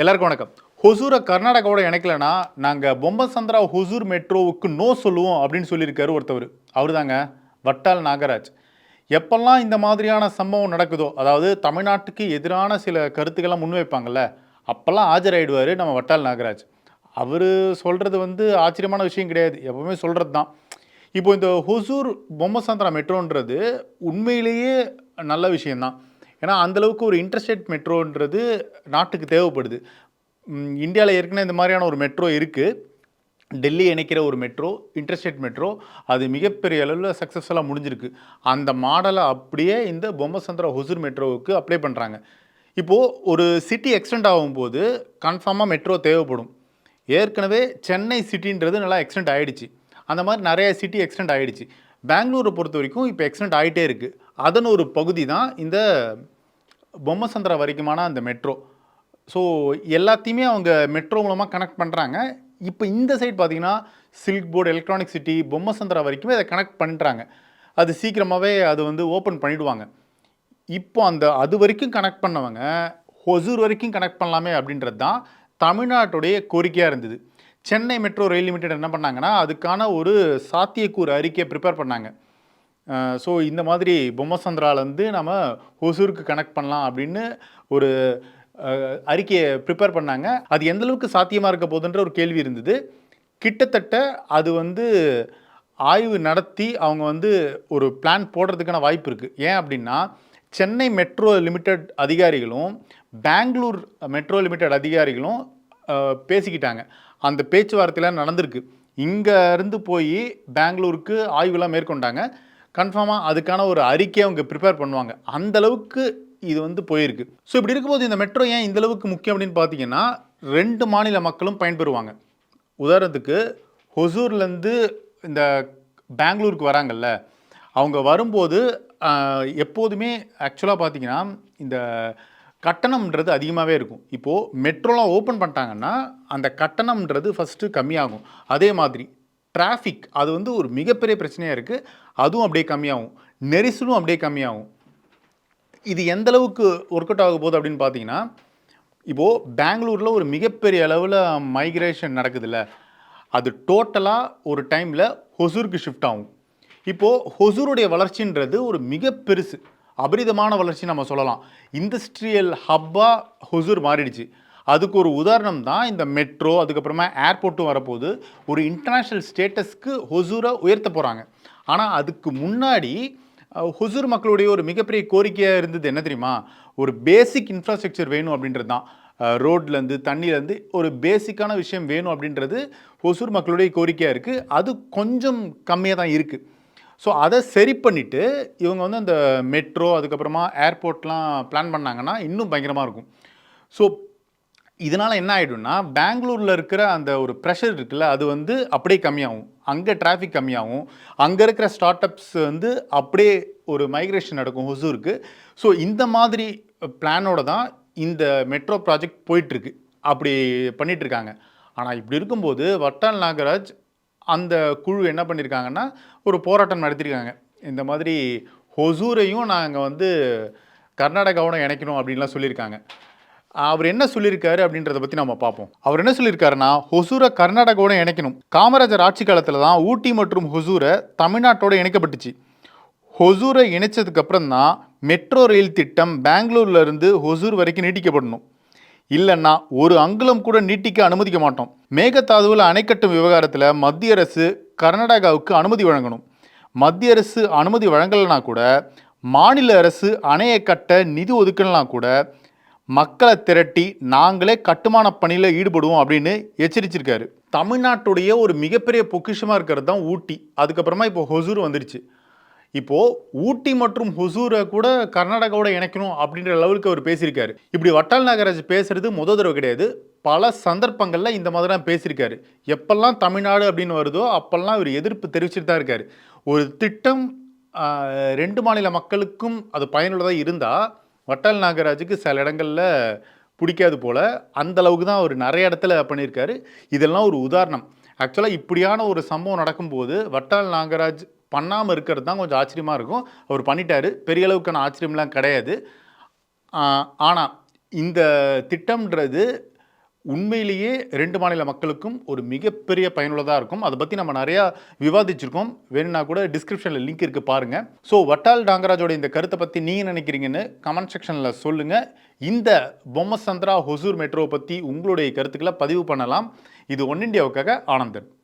எல்லாருக்கும் வணக்கம். ஹொசூரை கர்நாடகாவோட இணைக்கலனா நாங்கள் பொம்மசந்திரா ஹொசூர் மெட்ரோவுக்கு நோ சொல்லுவோம் அப்படின்னு சொல்லியிருக்காரு ஒருத்தவர். அவர் தாங்க வட்டால் நாகராஜ். எப்பெல்லாம் இந்த மாதிரியான சம்பவம் நடக்குதோ அதாவது தமிழ்நாட்டுக்கு எதிரான சில கருத்துக்கள்லாம் முன்வைப்பாங்கள்ல அப்போல்லாம் ஆஜராயிடுவார் நம்ம வட்டால் நாகராஜ். அவர் சொல்கிறது வந்து ஆச்சரியமான விஷயம் கிடையாது. எப்பவுமே சொல்கிறது தான் இப்போ இந்த ஹொசூர் பொம்மசந்திரா மெட்ரோன்றது உண்மையிலேயே நல்ல விஷயம்தான். ஏன்னா அந்தளவுக்கு ஒரு இன்டர்ஸ்டேட் மெட்ரோன்றது நாட்டுக்கு தேவைப்படுது. இந்தியாவில் ஏற்கனவே இந்த மாதிரியான ஒரு மெட்ரோ இருக்குது டெல்லி இணைக்கிற ஒரு மெட்ரோ இன்டர்ஸ்டேட் மெட்ரோ அது மிகப்பெரிய அளவில் சக்ஸஸ்ஃபுல்லாக முடிஞ்சிருக்கு. அந்த மாடலை அப்படியே இந்த பொம்மசந்திர ஹொசூர் மெட்ரோவுக்கு அப்ளை பண்ணுறாங்க இப்போது ஒரு சிட்டி எக்ஸ்டெண்ட் ஆகும்போது கன்ஃபார்மாக மெட்ரோ தேவைப்படும். ஏற்கனவே சென்னை சிட்டின்றது நல்லா எக்ஸ்டெண்ட் ஆகிடுச்சு அந்த மாதிரி நிறைய சிட்டி எக்ஸ்டெண்ட் ஆகிடுச்சு பெங்களூரை பொறுத்த வரைக்கும் இப்போ எக்ஸ்டெண்ட் ஆகிட்டே இருக்குது அதன் ஒரு பகுதி தான் இந்த பொம்மசந்திரா வரைக்குமான அந்த மெட்ரோ ஸோ எல்லாத்தையுமே அவங்க மெட்ரோ மூலமாக கனெக்ட் பண்ணுறாங்க இப்போ இந்த சைட் பார்த்தீங்கன்னா silk board electronic city Bommasandra வரைக்குமே அதை கனெக்ட் பண்ணுறாங்க அது சீக்கிரமாகவே அது வந்து ஓப்பன் பண்ணிவிடுவாங்க இப்போ அந்த அது வரைக்கும் கனெக்ட் பண்ணவங்க ஹொசூர் வரைக்கும் கனெக்ட் பண்ணலாமே அப்படின்றது தான் தமிழ்நாட்டுடைய கோரிக்கையாக இருந்தது. சென்னை மெட்ரோ ரயில் லிமிடெட் என்ன பண்ணாங்கன்னா அதுக்கான ஒரு சாத்தியக்கூறு அறிக்கையை ப்ரிப்பேர் பண்ணாங்க. ஸோ இந்த மாதிரி பொம்மசந்திராலேருந்து நம்ம ஒசூருக்கு கனெக்ட் பண்ணலாம் அப்படின்னு ஒரு அறிக்கையை ப்ரிப்பேர் பண்ணாங்க. அது எந்தளவுக்கு சாத்தியமாக இருக்க போதுன்ற ஒரு கேள்வி இருந்தது. கிட்டத்தட்ட அது வந்து ஆய்வு நடத்தி அவங்க வந்து ஒரு பிளான் போடுறதுக்கான வாய்ப்பு இருக்குது ஏன் அப்படின்னா சென்னை மெட்ரோ லிமிடெட் அதிகாரிகளும் பெங்களூர் மெட்ரோ லிமிடெட் அதிகாரிகளும் பேசிக்கிட்டாங்க. அந்த பேச்சுவார்த்தையெல்லாம் நடந்திருக்கு. இங்கே இருந்து போய் பெங்களூருக்கு ஆய்வுலாம் மேற்கொண்டாங்க. கன்ஃபார்மாக அதுக்கான ஒரு அறிக்கையை அவங்க ப்ரிப்பேர் பண்ணுவாங்க. அந்த அளவுக்கு இது வந்து போயிருக்கு. ஸோ இப்படி இருக்கும்போது இந்த மெட்ரோ ஏன் இந்த அளவுக்கு முக்கியம் அப்படின்னு பார்த்தீங்கன்னா ரெண்டு மாநில மக்களும் பயன்பெறுவாங்க. உதாரணத்துக்கு ஹொசூர்லேருந்து இந்த பெங்களூருக்கு வராங்கல்ல அவங்க வரும்போது எப்போதுமே ஆக்சுவலாக பார்த்தீங்கன்னா இந்த கட்டணம்ன்றது அதிகமாகவே இருக்கும். இப்போது மெட்ரோலாம் ஓப்பன் பண்ணிட்டாங்கன்னா அந்த கட்டணம்ன்றது ஃபஸ்ட்டு கம்மியாகும். அதே மாதிரி டிராஃபிக் அது வந்து ஒரு மிகப்பெரிய பிரச்சனையாக இருக்குது அதுவும் அப்படியே கம்மியாகும். நெரிசலும் அப்படியே கம்மியாகும். இது எந்த அளவுக்கு ஒர்க் அவுட் ஆக போகுது அப்படின்னு பார்த்தீங்கன்னா இப்போது பெங்களூரில் ஒரு மிகப்பெரிய அளவில் மைக்ரேஷன் நடக்குதுல்ல. அது டோட்டலாக ஒரு டைமில் ஹொசூருக்கு ஷிஃப்ட் ஆகும். இப்போது ஹொசூருடைய வளர்ச்சின்றது ஒரு மிக பெருசு. அபரிதமான வளர்ச்சி நம்ம சொல்லலாம். இண்டஸ்ட்ரியல் ஹப்பாக ஹொசூர் மாறிடுச்சு. அதுக்கு ஒரு உதாரணம் தான் இந்த மெட்ரோ அதுக்கப்புறமா ஏர்போர்ட்டும் வரப்போகுது. ஒரு இன்டர்நேஷ்னல் ஸ்டேட்டஸ்க்கு ஹொசூரை உயர்த்த போகிறாங்க ஆனால் அதுக்கு முன்னாடி ஹொசூர் மக்களுடைய ஒரு மிகப்பெரிய கோரிக்கையாக இருந்தது என்ன தெரியுமா? ஒரு பேசிக் இன்ஃப்ராஸ்ட்ரக்சர் வேணும் அப்படின்றது தான். ரோட்லேருந்து தண்ணியிலேருந்து ஒரு பேசிக்கான விஷயம் வேணும் அப்படின்றது ஹொசூர் மக்களுடைய கோரிக்கையாக இருக்குது அது கொஞ்சம் கம்மியாக தான் இருக்குது ஸோ அதை சரி பண்ணிவிட்டு இவங்க வந்து அந்த மெட்ரோ அதுக்கப்புறமா ஏர்போர்ட்லாம் பிளான் பண்ணாங்கன்னா இன்னும் பயங்கரமாக இருக்கும். ஸோ இதனால் என்ன ஆகிடும்னா பெங்களூரில் இருக்கிற அந்த ஒரு ப்ரெஷர் இருக்குல்ல அது வந்து அப்படியே கம்மியாகும். அங்கே டிராஃபிக் கம்மியாகும். அங்கே இருக்கிற ஸ்டார்ட் அப்ஸ் வந்து அப்படியே ஒரு மைக்ரேஷன் நடக்கும் ஹொசூருக்கு. ஸோ இந்த மாதிரி பிளானோட தான் இந்த மெட்ரோ ப்ராஜெக்ட் போயிட்டுருக்கு அப்படி பண்ணிகிட்ருக்காங்க இருக்காங்க. ஆனால் இப்படி இருக்கும்போது வட்டால் நாகராஜ் அந்த குழு என்ன பண்ணியிருக்காங்கன்னா ஒரு போராட்டம் நடத்தியிருக்காங்க இந்த மாதிரி ஹொசூரையும் நாங்கள் வந்து கர்நாடகாவோட இணைக்கணும் அப்படின்லாம் சொல்லியிருக்காங்க அவர் என்ன சொல்லியிருக்காரு அப்படின்றத பற்றி நம்ம பார்ப்போம். அவர் என்ன சொல்லியிருக்காருன்னா ஹொசூரை கர்நாடகாவோட இணைக்கணும். காமராஜர் ஆட்சி காலத்தில் தான் ஊட்டி மற்றும் ஹொசூரை தமிழ்நாட்டோட இணைக்கப்பட்டுச்சு. ஹொசூரை இணைச்சதுக்கப்புறம் தான் மெட்ரோ ரயில் திட்டம் பெங்களூர்லேருந்து ஹொசூர் வரைக்கும் நீட்டிக்கப்படணும். இல்லைன்னா ஒரு அங்குலம் கூட நீட்டிக்க அனுமதிக்க மாட்டோம். மேகதாதுவில் அணைக்கட்டும் விவகாரத்தில் மத்திய அரசு கர்நாடகாவுக்கு அனுமதி வழங்கணும். மத்திய அரசு அனுமதி வழங்கலைனா கூட மாநில அரசு அணையை கட்ட நிதி ஒதுக்கலனா கூட மக்களை திரட்டி நாங்களே கட்டுமான பணியில் ஈடுபடுவோம் அப்படின்னு எச்சரிச்சிருக்காரு. தமிழ்நாட்டுடைய ஒரு மிகப்பெரிய பொக்கிஷமாக இருக்கிறது தான் ஊட்டி. அதுக்கப்புறமா இப்போ ஹொசூர் வந்துருச்சு. இப்போது ஊட்டி மற்றும் ஹொசூரை கூட கர்நாடகாவோட இணைக்கணும் அப்படின்ற லெவலுக்கு அவர் பேசியிருக்காரு. இப்படி வட்டால் நாகராஜ் பேசுறது முத தடவை கிடையாது. பல சந்தர்ப்பங்களில் இந்த மாதிரி தான் பேசியிருக்காரு. எப்பெல்லாம் தமிழ்நாடு அப்படின்னு வருதோ அப்பெல்லாம் இவர் எதிர்ப்பு தெரிவிச்சுட்டு தான் இருக்காரு. ஒரு திட்டம் ரெண்டு மாநில மக்களுக்கும் அது பயனுள்ளதாக இருந்தால் வட்டால் நாகராஜுக்கு சில இடங்களில் பிடிக்காது போல் அந்த அளவுக்கு தான் அவர் நிறைய இடத்துல பண்ணியிருக்காரு. இதெல்லாம் ஒரு உதாரணம். ஆக்சுவலாக இப்படியான ஒரு சம்பவம் நடக்கும்போது வட்டால் நாகராஜ் பண்ணாமல் இருக்கிறது தான் கொஞ்சம் ஆச்சரியமாக இருக்கும். அவர் பண்ணிட்டார். பெரிய அளவுக்கான ஆச்சரியம்லாம் கிடையாது. ஆனால் இந்த திட்டம்ன்றது உண்மையிலேயே ரெண்டு மாநில மக்களுக்கும் ஒரு மிகப்பெரிய பயனுள்ளதாக இருக்கும். அதை பற்றி நம்ம நிறையா விவாதிச்சிருக்கோம். வேணும்னா கூட டிஸ்கிரிப்ஷனில் லிங்க் இருக்குது பாருங்கள் ஸோ வட்டால் டாங்கராஜோட இந்த கருத்தை பற்றி நீங்கள் நினைக்கிறீங்கன்னு கமெண்ட் செக்ஷனில் சொல்லுங்கள் இந்த பொம்மசந்திரா ஹொசூர் மெட்ரோவை பற்றி உங்களுடைய கருத்துக்களை பதிவு பண்ணலாம். இது ஒன் இண்டியாவுக்காக ஆனந்தன்.